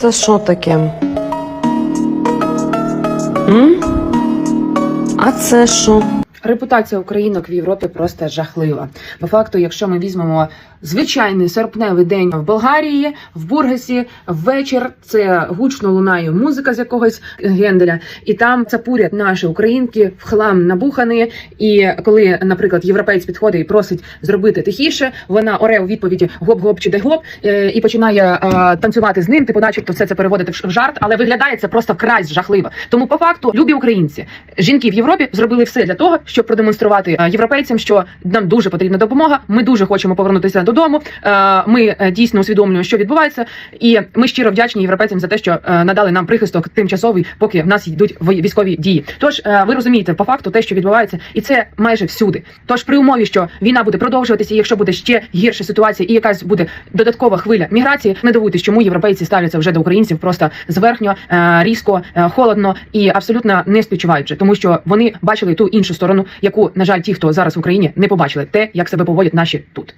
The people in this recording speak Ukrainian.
Це що таке? М? А це що? Репутація українок в Європі просто жахлива. По факту, якщо ми візьмемо звичайний серпневий день в Болгарії, в Бургасі, ввечір це гучно лунає музика з якогось генделя, і там цапурять наші українки в хлам набухані. І коли, наприклад, європейць підходить і просить зробити тихіше, вона оре у відповіді гоп-гоп чи де-гоп е, і починає е, танцювати з ним. Типу, начебто, все це переводити в жарт, але виглядає це просто вкрай жахливо. Тому, по факту, любі українці, жінки в Європі зробили все для того, щоб продемонструвати е, європейцям, що нам дуже потрібна допомога. Ми дуже хочемо повернутися додому. Е, Ми е, дійсно усвідомлюємо, що відбувається, і ми щиро вдячні європейцям за те, що надали нам прихисток тимчасовий, поки в нас йдуть військові дії. Тож ви розумієте по факту те, що відбувається, і це майже всюди. Тож при умові, що війна буде продовжуватися, і якщо буде ще гірша ситуація, і якась буде додаткова хвиля міграції, не дивуйтесь, чому європейці ставляться вже до українців просто зверхньо, різко, холодно і абсолютно не співчуваючи, тому що вони бачили ту іншу сторону, яку на жаль, ті, хто зараз в Україні не побачили, те, як себе поводять наші тут.